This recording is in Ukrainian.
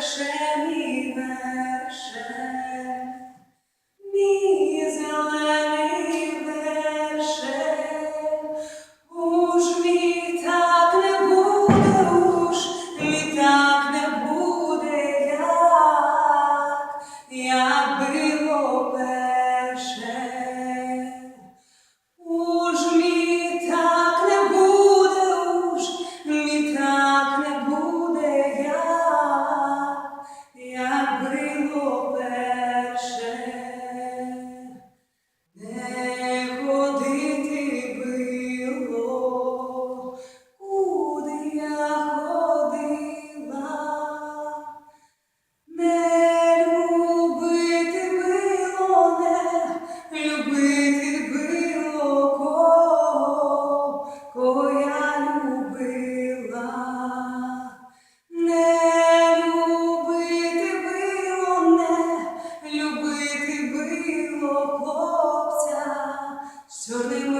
верше, Sorriu